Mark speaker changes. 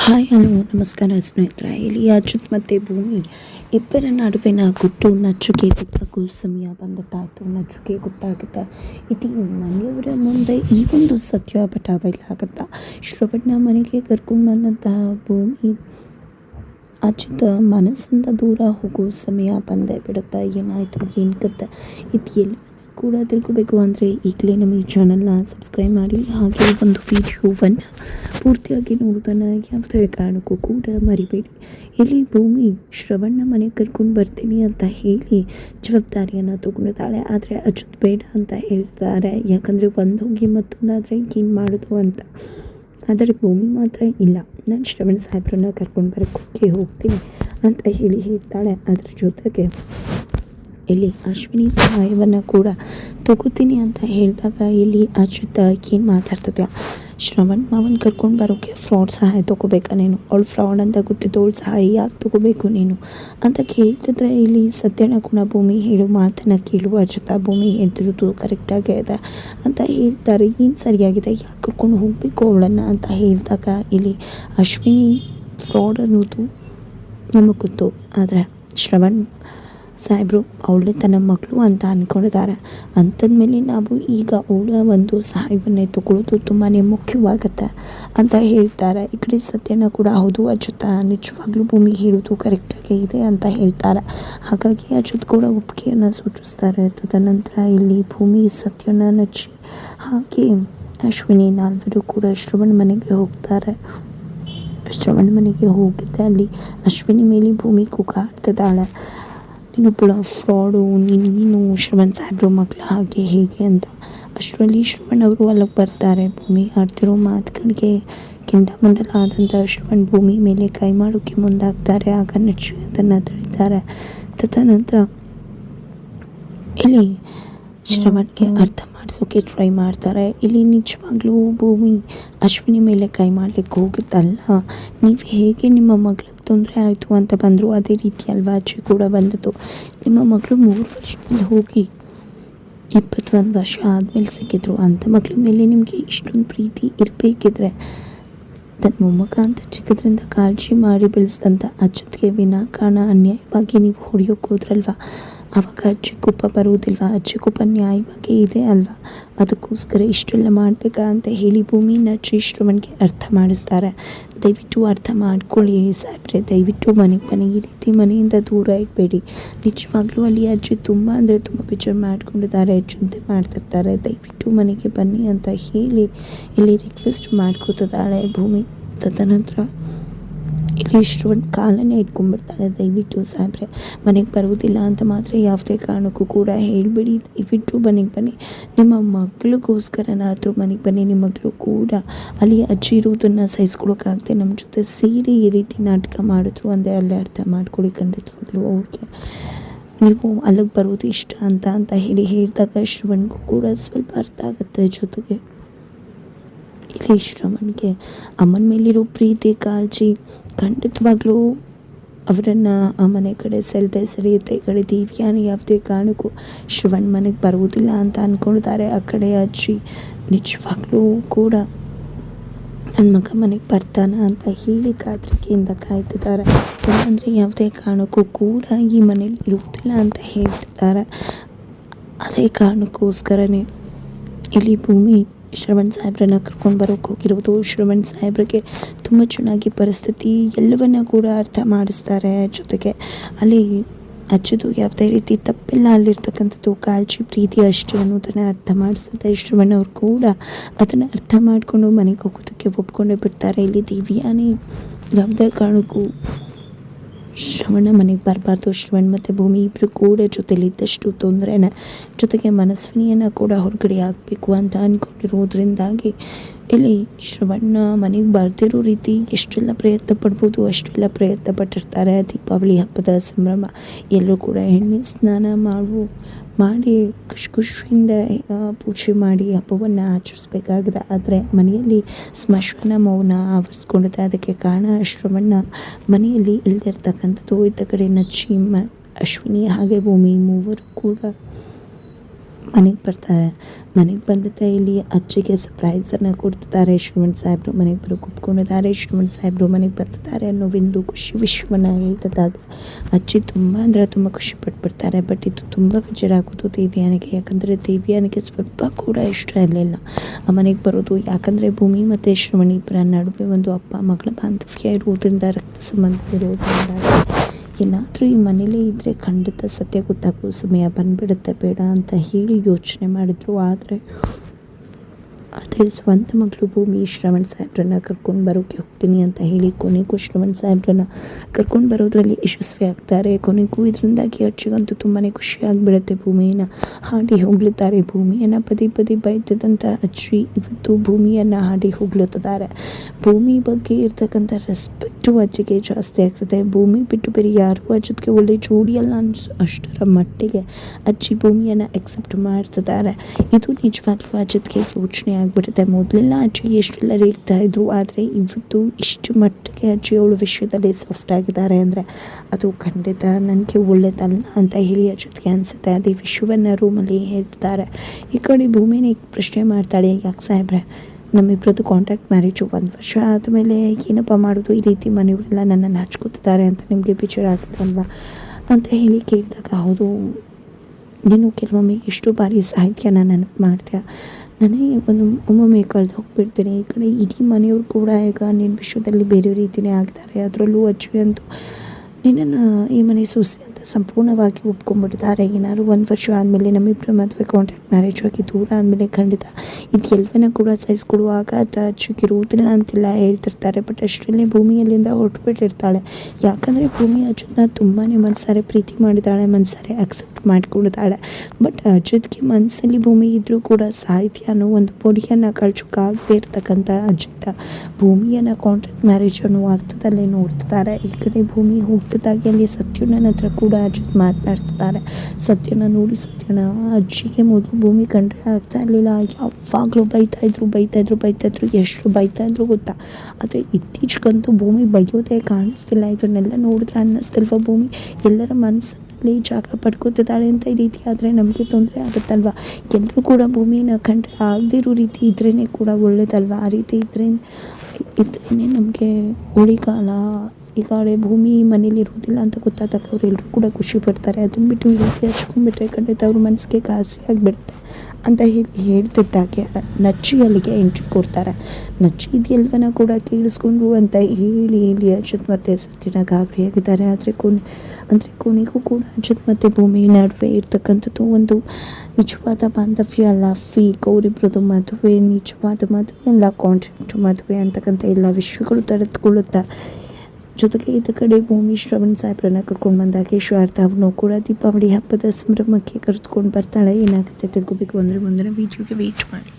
Speaker 1: Hi, hello, ನಮಸ್ಕಾರ ಸ್ನೇಹಿತರ. ಇಲ್ಲಿ ಅಚ್ಯುತ್ ಮತ್ತು ಭೂಮಿ. ಇಬ್ಬರ ನಡುವಿನ ಗುಟ್ಟು ನಚ್ಚುಗೆ ಗೊತ್ತಾಗೋ ಸಮಯ ಬಂದದ್ದಾಯಿತು. ನಚ್ಚುಗೆ ಗೊತ್ತಾಗುತ್ತೆ ಇಡೀ ಮನೆಯವರ ಮುಂದೆ ಈ ಒಂದು ಸತ್ಯ ಪಟ ಬಯಲಾಗುತ್ತಾ ಶ್ರವಣ್ಣ ಮನೆಗೆ ಕರ್ಕೊಂಡು ಬಂದಂತಹ ಭೂಮಿ. ಅಚ್ಯುತ ಮನಸ್ಸಿಂದ ದೂರ ಹೋಗೋ ಸಮಯ ಬಂದೇ ಬಿಡುತ್ತೆ. ಏನಾಯಿತು, ಏನು ಕತ್ತ ಇದು ಎಲ್ಲಿ ಕೂಡ ತಿಳ್ಕೊಬೇಕು ಅಂದರೆ ಈಗಲೇ ನಮ್ಮ ಈ ಚಾನಲ್ನ ಸಬ್ಸ್ಕ್ರೈಬ್ ಮಾಡಿ, ಹಾಗೆ ಒಂದು ವಿಡಿಯೋವನ್ನು ಪೂರ್ತಿಯಾಗಿ ನೋಡೋದನ್ನು ಯಾವುದೇ ಕಾರಣಕ್ಕೂ ಕೂಡ ಮರಿಬೇಡಿ. ಇಲ್ಲಿ ಭೂಮಿ ಶ್ರವಣ್ಣ ಮನೆಗೆ ಕರ್ಕೊಂಡು ಬರ್ತೀನಿ ಅಂತ ಹೇಳಿ ಜವಾಬ್ದಾರಿಯನ್ನು ತೊಗೊಂಡಿದ್ದಾಳೆ. ಆದರೆ ಅಜುತ್ ಬೇಡ ಅಂತ ಹೇಳ್ತಾರೆ. ಯಾಕಂದರೆ ಒಂದು ಹೋಗಿ ಮತ್ತೊಂದಾದರೆ ಏನು ಮಾಡೋದು ಅಂತ. ಆದರೆ ಭೂಮಿ ಮಾತ್ರ ಇಲ್ಲ. ನಾನು ಶ್ರವಣ ಸಾಹೇಬ್ರನ್ನ ಕರ್ಕೊಂಡು ಬರೋಕ್ಕೆ ಹೋಗ್ತೀನಿ ಅಂತ ಹೇಳಿ ಹೇಳ್ತಾಳೆ. ಅದ್ರ ಜೊತೆಗೆ ಇಲ್ಲಿ ಅಶ್ವಿನಿ ಸಹಾಯವನ್ನು ಕೂಡ ತಗೋತೀನಿ ಅಂತ ಹೇಳಿದಾಗ ಇಲ್ಲಿ ಅಚ್ಯುತ ಏನು ಮಾತಾಡ್ತದೆ ಶ್ರವಣ್ ಮಾವನ್ ಕರ್ಕೊಂಡು ಬರೋಕ್ಕೆ ಫ್ರಾಡ್ ಸಹಾಯ ತೊಗೋಬೇಕಾ ನೀನು? ಅವಳು ಫ್ರಾಡ್ ಅಂತ ಗೊತ್ತಿತ್ತು ಅವಳು ಸಹಾಯ ಯಾಕೆ ತೊಗೋಬೇಕು ನೀನು? ಅಂತ ಕೇಳ್ತಿದ್ರೆ ಇಲ್ಲಿ ಸತ್ಯನ ಕೂಡ ಭೂಮಿ ಹೇಳು ಮಾತನ್ನು ಕೇಳು, ಅಚ್ಯುತ ಭೂಮಿ ಹೇಳ್ತಿರೋದು ಕರೆಕ್ಟಾಗೇ ಇದೆ ಅಂತ ಹೇಳ್ತಾರೆ. ಏನು ಸರಿಯಾಗಿದೆ? ಯಾಕೆ ಕರ್ಕೊಂಡು ಹೋಗಬೇಕು ಅವಳನ್ನು ಅಂತ ಹೇಳಿದಾಗ ಇಲ್ಲಿ ಅಶ್ವಿನಿ ಫ್ರಾಡ್ ಅನ್ನೋದು ನಮಗೆ ಗೊತ್ತು. ಆದರೆ ಶ್ರವಣ್ ಸಾಹೇಬರು, ಅವಳೇ ತನ್ನ ಮಗಳು ಅಂತ ಅಂದ್ಕೊಂಡಿದ್ದಾರೆ ಅಂಥದ್ಮೇಲೆ ನಾವು ಈಗ ಅವಳ ಒಂದು ಸಾಹೇಬನ್ನೇ ತಗೊಳ್ಳೋದು ತುಂಬಾ ಮುಖ್ಯವಾಗುತ್ತೆ ಅಂತ ಹೇಳ್ತಾರೆ. ಈ ಕಡೆ ಸತ್ಯನ ಕೂಡ, ಹೌದು ಅಚ್ಯುತ, ನಿಜವಾಗ್ಲೂ ಭೂಮಿ ಹೇಳೋದು ಕರೆಕ್ಟಾಗಿ ಇದೆ ಅಂತ ಹೇಳ್ತಾರೆ. ಹಾಗಾಗಿ ಅಚ್ಯುತ್ ಕೂಡ ಒಪ್ಪಿಗೆಯನ್ನು ಸೂಚಿಸ್ತಾರೆ. ತದನಂತರ ಇಲ್ಲಿ ಭೂಮಿ ಸತ್ಯನ ನಚ್ಚಿ ಹಾಗೆ ಅಶ್ವಿನಿ ನಾಲ್ವರು ಕೂಡ ಶ್ರವಣ್ ಮನೆಗೆ ಹೋಗ್ತಾರೆ. ಶ್ರವಣ್ ಮನೆಗೆ ಹೋಗಿದ್ದೆ ಅಲ್ಲಿ. ಅಶ್ವಿನಿ ಮೇಲೆ ಭೂಮಿ ಕೂಗಾಡ್ತಿದ್ದಾಳೆ. ನೀನೊಬ್ಬಳ ಫ್ರಾಡು, ನೀನು ನೀನು ಶ್ರವಣ್ ಸಾಹೇಬ್ರು ಮಗಳ ಹಾಗೆ ಹೇಗೆ ಅಂತ. ಅಷ್ಟರಲ್ಲಿ ಶ್ರವಣ್ ಅವರು ಅಲ್ಲಿಗೆ ಬರ್ತಾರೆ. ಭೂಮಿ ಆಡ್ತಿರೋ ಮಾತುಗಳಿಗೆ ಕೆಂಡಾಮಂಡಲ ಆದಂಥ ಶ್ರವಣ್ ಭೂಮಿ ಮೇಲೆ ಕೈ ಮಾಡೋಕ್ಕೆ ಮುಂದಾಗ್ತಾರೆ. ಆಗ ನಚ್ಚು ಅದನ್ನು ತಳಿತಾರೆ. ತದನಂತರ ಇಲ್ಲಿ ಶ್ರವಣ್ಗೆ ಅರ್ಥ ಮಾಡಿಸೋಕೆ ಟ್ರೈ ಮಾಡ್ತಾರೆ. ಇಲ್ಲಿ ನಿಜವಾಗ್ಲೂ ಭೂಮಿ ಅಶ್ವಿನಿ ಮೇಲೆ ಕೈ ಮಾಡಲಿಕ್ಕೆ ಹೋಗುತ್ತಲ್ಲ? ನೀವು ಹೇಗೆ ನಿಮ್ಮ ಮಗಳಿಗೆ ತೊಂದರೆ ಆಯಿತು ಅಂತ ಬಂದರು. ಅದೇ ರೀತಿ ಅಲ್ವಾ ಅಜ್ಜಿ ಕೂಡ ಬಂದದ್ದು. ನಿಮ್ಮ ಮಗಳು ಮೂರು ವರ್ಷದಲ್ಲಿ ಹೋಗಿ ಇಪ್ಪತ್ತೊಂದು ವರ್ಷ ಆದಮೇಲೆ ಸಿಕ್ಕಿದ್ರು ಅಂಥ ಮಗಳ ಮೇಲೆ ನಿಮಗೆ ಇಷ್ಟೊಂದು ಪ್ರೀತಿ ಇರಬೇಕಿದ್ರೆ ತನ್ನ ಮೊಮ್ಮಗ ಅಂತ ಚಿಕ್ಕದ್ರಿಂದ ಕಾಳಜಿ ಮಾಡಿ ಬೆಳೆಸಿದಂಥ ಅಜ್ಜದಿಗೆ ವಿನಾಕಾರಣ ಅನ್ಯಾಯವಾಗಿ ನೀವು ಹೊಡೆಯೋಕೆ ಹೋದ್ರಲ್ವ? ಆವಾಗ ಅಜ್ಜಿ ಕೋಪ ಬರುವುದಿಲ್ವ? ಅಜ್ಜಿ ಕೋಪ ನ್ಯಾಯವಾಗಿ ಇದೆ ಅಲ್ವಾ? ಅದಕ್ಕೋಸ್ಕರ ಇಷ್ಟೆಲ್ಲ ಮಾಡಬೇಕಾ ಅಂತ ಹೇಳಿ ಭೂಮಿನ ಶ್ರೀಶ್ರವನ್ಗೆ ಅರ್ಥ ಮಾಡಿಸ್ತಾರೆ. ದಯವಿಟ್ಟು ಅರ್ಥ ಮಾಡ್ಕೊಳ್ಳಿ ಸಾಹೇಬ್ರೆ, ದಯವಿಟ್ಟು ಮನೆಗೆ ಮನೆ, ಈ ರೀತಿ ಮನೆಯಿಂದ ದೂರ ಇಡಬೇಡಿ ನಿಜವಾಗ್ಲೂ ಅಲ್ಲಿ ಅಜ್ಜಿ ತುಂಬ ಅಂದರೆ ತುಂಬ ಪಿಕ್ಚರ್ ಮಾಡ್ಕೊಂಡಿದ್ದಾರೆ ಚಿಂತೆ ಮಾಡ್ತಿರ್ತಾರೆ. ದಯವಿಟ್ಟು ಮನೆಗೆ ಬನ್ನಿ ಅಂತ ಹೇಳಿ ಇಲ್ಲಿ ರಿಕ್ವೆಸ್ಟ್ ಮಾಡ್ಕೋತಿದ್ದಾಳೆ ಭೂಮಿ ತದನಂತರ. ಇಲ್ಲಿ ಶ್ರವಣ್ ಕಾಲನ್ನೇ ಇಟ್ಕೊಂಡ್ಬಿಡ್ತಾಳೆ ದಯವಿಟ್ಟು ಸಾಬ್ರೆ ಮನೆಗೆ ಬರುವುದಿಲ್ಲ ಅಂತ ಮಾತ್ರ ಯಾವುದೇ ಕಾರಣಕ್ಕೂ ಕೂಡ ಹೇಳಿಬಿಡಿ. ದಯವಿಟ್ಟು ಮನೆಗೆ ಬನ್ನಿ. ನಿಮ್ಮ ಮಗಳಿಗೋಸ್ಕರನಾದರೂ ಮನೆಗೆ ಬನ್ನಿ. ನಿಮ್ಮ ಮಗಳು ಕೂಡ ಅಲ್ಲಿ ಅಜ್ಜಿ ಇರುವುದನ್ನು ಸಹಿಸ್ಕೊಳೋಕ್ಕಾಗದೆ ನಮ್ಮ ಜೊತೆ ಸೇರಿ ಈ ರೀತಿ ನಾಟಕ ಮಾಡಿದ್ರು ಅಂದರೆ ಅಲ್ಲೇ ಅರ್ಥ ಮಾಡ್ಕೊಳ್ಳಿ ಖಂಡಿತವಾಗ್ಲೂ ಅವ್ರಿಗೆ. ನೀವು ಅಲ್ಲಿಗೆ ಬರೋದು ಇಷ್ಟ ಅಂತ ಅಂತ ಹೇಳಿ ಹೇಳಿದಾಗ ಶ್ರವಣ್ಗೂ ಕೂಡ ಸ್ವಲ್ಪ ಅರ್ಥ ಆಗುತ್ತೆ ಜೊತೆಗೆ. ಶ್ರವಣ್ಗೆ ಅಮ್ಮನ ಮೇಲಿರೋ ಪ್ರೀತಿ, ಕಾಳಜಿ, ಖಂಡಿತವಾಗ್ಲೂ ಅವರನ್ನು ಆ ಮನೆ ಕಡೆ ಸೆಳೆದೇ ಸೆಳೆಯುತ್ತೆ. ಈ ಕಡೆ ದಿವ್ಯಾನ ಯಾವುದೇ ಕಾರಣಕ್ಕೂ ಶ್ರವಣ್ ಮನೆಗೆ ಬರುವುದಿಲ್ಲ ಅಂತ ಅಂದ್ಕೊಳ್ತಾರೆ ಆ ಕಡೆ ಅಜ್ಜಿ ನಿಜವಾಗ್ಲೂ ಕೂಡ ನನ್ನ ಮಗ ಮನೆಗೆ ಬರ್ತಾನ ಅಂತ ಹೇಳಿ ಕಾತರಿಕೆಯಿಂದ ಕಾಯ್ತಿದ್ದಾರೆ. ಇಲ್ಲಾಂದರೆ ಯಾವುದೇ ಕಾರಣಕ್ಕೂ ಕೂಡ ಈ ಮನೇಲಿ ಇರುವುದಿಲ್ಲ ಅಂತ ಹೇಳ್ತಿದ್ದಾರೆ. ಅದೇ ಕಾರಣಕ್ಕೋಸ್ಕರನೇ ಇಲ್ಲಿ ಭೂಮಿ ಶ್ರವಣ್ ಸಾಹೇಬ್ರನ್ನ ಕರ್ಕೊಂಡು ಬರೋಕ್ಕೆ ಹೋಗಿರೋದು ಶ್ರವಣ್ ಸಾಹೇಬ್ರಿಗೆ ತುಂಬ ಚೆನ್ನಾಗಿ ಪರಿಸ್ಥಿತಿ ಎಲ್ಲವನ್ನ ಕೂಡ ಅರ್ಥ ಮಾಡಿಸ್ತಾರೆ ಜೊತೆಗೆ. ಅಲ್ಲಿ ಅಚ್ಚದು ಯಾವುದೇ ರೀತಿ ತಪ್ಪಿಲ್ಲ. ಅಲ್ಲಿರ್ತಕ್ಕಂಥದ್ದು ಕಾಳಜಿ, ಪ್ರೀತಿ ಅಷ್ಟೇ ಅನ್ನೋದನ್ನು ಅರ್ಥ ಮಾಡಿಸುತ್ತೆ ಶ್ರವಣ್ ಅವ್ರು ಕೂಡ ಅದನ್ನು ಅರ್ಥ ಮಾಡಿಕೊಂಡು ಮನೆಗೆ ಹೋಗೋದಕ್ಕೆ ಒಪ್ಕೊಂಡೇ ಬಿಡ್ತಾರೆ. ಇಲ್ಲಿ ದಿವ್ಯಾನೇ ಯಾವುದೇ ಕಾರಣಕ್ಕೂ ಶ್ರವಣ ಮನೆಗೆ ಬರಬಾರ್ದು. ಶ್ರವಣ್ ಮತ್ತು ಭೂಮಿ ಇಬ್ಬರು ಕೂಡ ಜೊತೆಲಿದ್ದಷ್ಟು ತೊಂದರೆನ ಜೊತೆಗೆ ಮನಸ್ವಿನಿಯನ್ನು ಕೂಡ ಹೊರಗಡೆ ಹಾಕಬೇಕು ಅಂತ ಅಂದ್ಕೊಂಡಿರೋದ್ರಿಂದಾಗಿ ಇಲ್ಲಿ ಶ್ರವಣ್ಣ ಮನೆಗೆ ಬರ್ದಿರೋ ರೀತಿ ಎಷ್ಟೆಲ್ಲ ಪ್ರಯತ್ನ ಪಡ್ಬೋದು, ಅಷ್ಟೆಲ್ಲ ಪ್ರಯತ್ನ ಪಟ್ಟಿರ್ತಾರೆ ದೀಪಾವಳಿ ಹಬ್ಬದ ಸಂಭ್ರಮ. ಎಲ್ಲರೂ ಕೂಡ ಎಣ್ಣೆ ಸ್ನಾನ ಮಾಡು, ಮಾಡಿ ಖುಷಿ ಖುಷಿಯಿಂದ ಪೂಜೆ ಮಾಡಿ ಹಬ್ಬವನ್ನು ಆಚರಿಸ್ಬೇಕಾಗಿದೆ. ಆದರೆ ಮನೆಯಲ್ಲಿ ಸ್ಮಶಾನ ಮೌನ ಆವರಿಸ್ಕೊಂಡಿದೆ ಅದಕ್ಕೆ ಕಾರಣ ಶ್ರವಣ್ಣ ಮನೆಯಲ್ಲಿ ಇಲ್ಲದಿರ್ತಕ್ಕಂಥದ್ದು ಇದ್ದ ಕಡೆ ನಚ್ಚಿ ಅಶ್ವಿನಿ ಹಾಗೆ ಭೂಮಿ ಮೂವರು ಕೂಡ ಮನೆಗೆ ಬರ್ತಾರೆ. ಮನೆಗೆ ಬಂದಿದ್ದ ಇಲ್ಲಿ ಅಜ್ಜಿಗೆ ಸರ್ಪ್ರೈಸನ್ನು ಕೊಡ್ತಿದ್ದಾರೆ. ಶ್ರೀಮಂತ್ ಸಾಹೇಬರು ಮನೆಗೆ ಬರೋ ಕುತ್ಕೊಂಡಿದ್ದಾರೆ ಶ್ರೀಮಂತ್ ಸಾಹೇಬರು ಮನೆಗೆ ಬರ್ತಿದ್ದಾರೆ ಅನ್ನೋ ಒಂದು ಖುಷಿ ವಿಶ್ವನ ಹೇಳ್ತಿದ್ದಾಗ ಅಜ್ಜಿ ತುಂಬ ಅಂದರೆ ತುಂಬ ಖುಷಿ ಪಟ್ಬಿಡ್ತಾರೆ. ಬಟ್ ಇದು ತುಂಬ ಬೇಜಾರಾಗೋದು ದೇವಿಯಾನಿಗೆ. ಯಾಕಂದರೆ ದೇವಿಯಾನಿಗೆ ಸ್ವಲ್ಪ ಕೂಡ ಇಷ್ಟ ಇರಲಿಲ್ಲ. ಆ ಮನೆಗೆ ಬರೋದು. ಯಾಕಂದರೆ ಭೂಮಿ ಮತ್ತು ಶ್ರವಣಿ ಇಬ್ಬರ ನಡುವೆ ಒಂದು ಅಪ್ಪ, ಮಗಳ ಬಾಂಧವ್ಯ ಇರುವುದರಿಂದ ರಕ್ತ ಸಂಬಂಧ ಏನಾದರೂ ಈ ಮನೇಲೇ ಇದ್ದರೆ ಖಂಡಿತ ಸತ್ಯ ಗೊತ್ತಾಗೋ ಸಮಯ ಬಂದ್ಬಿಡುತ್ತೆ. ಬೇಡ ಅಂತ ಹೇಳಿ ಯೋಚನೆ ಮಾಡಿದ್ರು. ಆದರೆ ಅದೇ ಸ್ವಂತ ಮಗಳು ಭೂಮಿ ಶ್ರವಣ್ ಸಾಹೇಬ್ರನ್ನ ಕರ್ಕೊಂಡು ಬರೋಕ್ಕೆ ಹೋಗ್ತೀನಿ ಅಂತ ಹೇಳಿ ಕೊನೆಗೂ ಶ್ರವಣ್ ಸಾಹೇಬ್ರನ್ನ ಕರ್ಕೊಂಡು ಬರೋದ್ರಲ್ಲಿ ಯಶಸ್ವಿ ಆಗ್ತಾರೆ. ಕೊನೆಗೂ ಇದರಿಂದಾಗಿ ಅಜ್ಜಿಗಂತೂ ತುಂಬಾ ಖುಷಿಯಾಗಿಬಿಡುತ್ತೆ ಭೂಮಿಯನ್ನು ಹಾಡಿ ಹೋಗ್ಲುತ್ತಾರೆ ಭೂಮಿಯನ್ನು ಪದೇ ಪದೇ ಬೈತಿದ್ದಂಥ ಅಜ್ಜಿ ಇವತ್ತು ಭೂಮಿಯನ್ನು ಹಾಡಿ ಹೋಗ್ಲುತ್ತಿದ್ದಾರೆ ಭೂಮಿ ಬಗ್ಗೆ ಇರ್ತಕ್ಕಂಥ ರೆಸ್ಪೆಕ್ಟು ಅಜ್ಜಿಗೆ ಜಾಸ್ತಿ ಆಗ್ತದೆ. ಭೂಮಿ ಬಿಟ್ಟು ಬೇರೆ ಯಾರೂ ಅಜ್ಜಕ್ಕೆ ಒಳ್ಳೆ ಜೋಡಿಯಲ್ಲ ಅನ್ಸ್ ಅಷ್ಟರ ಮಟ್ಟಿಗೆ ಅಜ್ಜಿ ಭೂಮಿಯನ್ನು ಎಕ್ಸೆಪ್ಟ್ ಮಾಡ್ತಿದ್ದಾರೆ. ಇದು ನಿಜವಾಗ್ಲೂ ಅಜ್ಜಕ್ಕೆ ಯೋಚನೆ ಆಗಿಬಿಡುತ್ತೆ ಮೊದಲೆಲ್ಲ ಅಜ್ಜಿ ಎಷ್ಟೆಲ್ಲ ರೇಗ್ತಾ ಇದ್ರು, ಆದರೆ ಇವತ್ತು ಇಷ್ಟು ಮಟ್ಟಿಗೆ ಅಜ್ಜಿ ಅವಳು ವಿಷಯದಲ್ಲಿ ಸಾಫ್ಟ್ ಆಗಿದ್ದಾರೆ ಅಂದರೆ ಅದು ಖಂಡಿತ ನನಗೆ ಒಳ್ಳೆಯದಲ್ಲ ಅಂತ ಹೇಳಿ ಜೊತೆಗೆ ಅನಿಸುತ್ತೆ. ಅದೇ ವಿಶ್ವವನ್ನು ರೂಮಲ್ಲಿ ಹೇಳ್ತಾರೆ. ಈ ಕಡೆ ಭೂಮಿನೇ ಪ್ರಶ್ನೆ ಮಾಡ್ತಾಳೆ, ಯಾಕೆ ಸಾಹೇಬ್ರೆ? ನಮ್ಮಿಬ್ಬರದ್ದು ಕಾಂಟ್ಯಾಕ್ಟ್ ಮ್ಯಾರೇಜು ಒಂದು ವರ್ಷ ಆದಮೇಲೆ ಏನಪ್ಪ ಮಾಡೋದು? ಈ ರೀತಿ ಮನೆಯವರೆಲ್ಲ ನನ್ನನ್ನು ಹಚ್ಕೊತಿದ್ದಾರೆ ಅಂತ ನಿಮಗೆ ಬೇಜಾರು ಆಗುತ್ತಲ್ವಾ ಅಂತ ಹೇಳಿ ಕೇಳಿದಾಗ, ಹೌದು, ನೀನು ಕೆಲವೊಮ್ಮೆ ಎಷ್ಟು ಬಾರಿ ಸಾಹಿತ್ಯನ ನೆನಪು ಮಾಡ್ತೀಯ. ನಾನೇ ಒಂದು ಒಮ್ಮೊಮ್ಮೆ ಕಳೆದು ಹೋಗ್ಬಿಡ್ತೀನಿ. ಈ ಕಡೆ ಇಡೀ ಮನೆಯವ್ರು ಕೂಡ ಈಗ ನಿನ್ನ ವಿಶ್ವದಲ್ಲಿ ಬೇರೆ ರೀತಿಯೇ ಆಗ್ತಾರೆ. ಅದರಲ್ಲೂ ಅಜ್ಜಿ ಅಂತೂ ನಿನ್ನನ್ನು ಈ ಮನೆ ಸೊಸೆ ಅಂತ ಸಂಪೂರ್ಣವಾಗಿ ಒಪ್ಕೊಂಡ್ಬಿಟ್ಟಿದ್ದಾರೆ. ಏನಾದ್ರು ಒಂದು ವರ್ಷ ಆದಮೇಲೆ ನಮ್ಮಿಬ್ಬರ ಮದುವೆ ಕಾಂಟ್ಯಾಕ್ಟ್ ಮ್ಯಾರೇಜ್ ಆಗಿ ದೂರ ಆದಮೇಲೆ ಖಂಡಿತ ಇದು ಎಲ್ಲವನ್ನ ಕೂಡ ಸಹಿಸ್ಕೊಡುವಾಗ ಅಜ್ಜಿಗಿರುವುದಿಲ್ಲ ಅಂತೆಲ್ಲ ಹೇಳ್ತಿರ್ತಾರೆ. ಬಟ್ ಅಷ್ಟರಲ್ಲೇ ಭೂಮಿಯಲ್ಲಿಂದ ಹೊರಟುಬಿಟ್ಟಿರ್ತಾಳೆ. ಯಾಕಂದರೆ ಭೂಮಿ ಅಜ್ಜನ ತುಂಬಾ ಮನಸಾರೆ ಪ್ರೀತಿ ಮಾಡಿದ್ದಾಳೆ, ಮನಸಾರೆ ಅಕ್ಸೆಪ್ಟ್ ಮಾಡಿಕೊಂಡಿದ್ದಾಳೆ. ಬಟ್ ಅಜಿತ್ಗೆ ಮನಸ್ಸಲ್ಲಿ ಭೂಮಿ ಇದ್ದರೂ ಕೂಡ ಸಾಹಿತ್ಯ ಅನ್ನೋ ಒಂದು ಪೊಡಿಯನ್ನು ಕಳ್ಸೋಕ್ಕಾಗದೇ ಇರ್ತಕ್ಕಂಥ ಅಜ್ಜಿತ ಭೂಮಿಯನ್ನು ಕಾಂಟ್ರಾಕ್ಟ್ ಮ್ಯಾರೇಜ್ ಅನ್ನೋ ಅರ್ಥದಲ್ಲೇ ನೋಡ್ತಿದ್ದಾರೆ. ಈ ಕಡೆ ಭೂಮಿ ಹೋಗ್ತಿದ್ದಾಗೆ ಅಲ್ಲಿ ಸತ್ಯಣ್ಣನ ಹತ್ರ ಕೂಡ ಅಜ್ಜಿ ಮಾತನಾಡ್ತಿದ್ದಾರೆ. ಸತ್ಯನ ನೋಡಿ ಸತ್ಯನ ಅಜ್ಜಿಗೆ ಮೊದಲು ಭೂಮಿ ಕಂಡ್ರೆ ಆಗ್ತಾ ಇರಲಿಲ್ಲ ಯಾವಾಗಲೂ ಬೈತಾ ಇದ್ರು ಬೈತಾ ಇದ್ರು ಬೈತಾ ಇದ್ರು ಎಷ್ಟು ಬೈತಾ ಇದ್ರು ಗೊತ್ತಾ? ಆದರೆ ಇತ್ತೀಚೆಗಂತೂ ಭೂಮಿ ಬೈಯೋದೇ ಕಾಣಿಸ್ತಿಲ್ಲ. ಇದನ್ನೆಲ್ಲ ನೋಡಿದ್ರೆ ಅನ್ನಿಸ್ತಿಲ್ವ ಭೂಮಿ? ಎಲ್ಲರ ಮನಸ್ಸು ಜಾಗ ಪಡ್ಕೋತಿದ್ದಾಳೆ ಅಂತ ಈ ರೀತಿ ಆದರೆ ನಮಗೆ ತೊಂದರೆ ಆಗುತ್ತಲ್ವ? ಎಲ್ಲರೂ ಕೂಡ ಭೂಮಿನ ಕಂಡ್ರೆ ಆಗದಿರೋ ರೀತಿ ಇದ್ರೇ ಕೂಡ ಒಳ್ಳೇದಲ್ವ? ಆ ರೀತಿ ಇದ್ರೆ ಇದ್ರೇ ನಮಗೆ ಉಳಿಗಾಲ ಈ ಕಡೆ ಭೂಮಿ ಮನೇಲಿ ಇರೋದಿಲ್ಲ ಅಂತ ಗೊತ್ತಾದಾಗ ಅವ್ರು ಎಲ್ಲರೂ ಕೂಡ ಖುಷಿ ಪಡ್ತಾರೆ. ಅದನ್ನ ಬಿಟ್ಟು ರೀತಿ ಹಚ್ಕೊಂಡ್ಬಿಟ್ರೆ ಖಂಡಿತ ಅವ್ರ ಮನಸ್ಸಿಗೆ ಘಾಸಿ ಆಗಿಬಿಡುತ್ತೆ ಅಂತ ಹೇಳಿ ಹೇಳ್ತಿದ್ದಾಗೆ ನಚ್ಚಿ ಅಲ್ಲಿಗೆ ಎಂಟ್ರಿ ಕೊಡ್ತಾರೆ. ನಚ್ಚಿ ಇದೆಲ್ವನ ಕೂಡ ಕೇಳಿಸ್ಕೊಂಡು ಅಂತ ಹೇಳಿ ಹೇಳಿ ಅಜಿತ್ ಮತ್ತು ಸತ್ಯನ ಗಾಬರಿಯಾಗಿದ್ದಾರೆ. ಆದರೆ ಕೊನೆ, ಅಂದರೆ ಕೊನೆಗೂ ಕೂಡ ಅಜಿತ್ ಮತ್ತು ಭೂಮಿ ನಡುವೆ ಇರ್ತಕ್ಕಂಥದ್ದು ಒಂದು ನಿಜವಾದ ಬಾಂಧವ್ಯ ಅಲ್ಲ. ಫೀ ಅವರಿಬ್ಬರದ್ದು ಮದುವೆ, ನಿಜವಾದ ಮದುವೆ ಅಲ್ಲ ಕಾಂಟ್ರಾಕ್ಟ್ ಮದುವೆ ಅಂತಕ್ಕಂಥ ಎಲ್ಲ ವಿಷಯಗಳು ತೆರೆದುಕೊಳ್ಳುತ್ತಾ ಜೊತೆಗೆ ಇದ್ದ ಕಡೆ ಭೂಮಿ ಶ್ರವಣ್ ಸಾಹೇಬ್ರನ್ನ ಕರ್ಕೊಂಡು ಬಂದಾಗ ಶ್ವಾರ್ಥ. ಅವನು ಕೂಡ ದೀಪಾವಳಿ ಹಬ್ಬದ ಸಂಭ್ರಮಕ್ಕೆ ಕರೆದುಕೊಂಡು ಬರ್ತಾಳೆ. ಏನಾಗುತ್ತೆ ತಿಳ್ಕೊಬೇಕು ಅಂದರೆ ಮುಂದಿನ ವೀಡಿಯೋಗೆ ವೇಟ್ ಮಾಡಿ.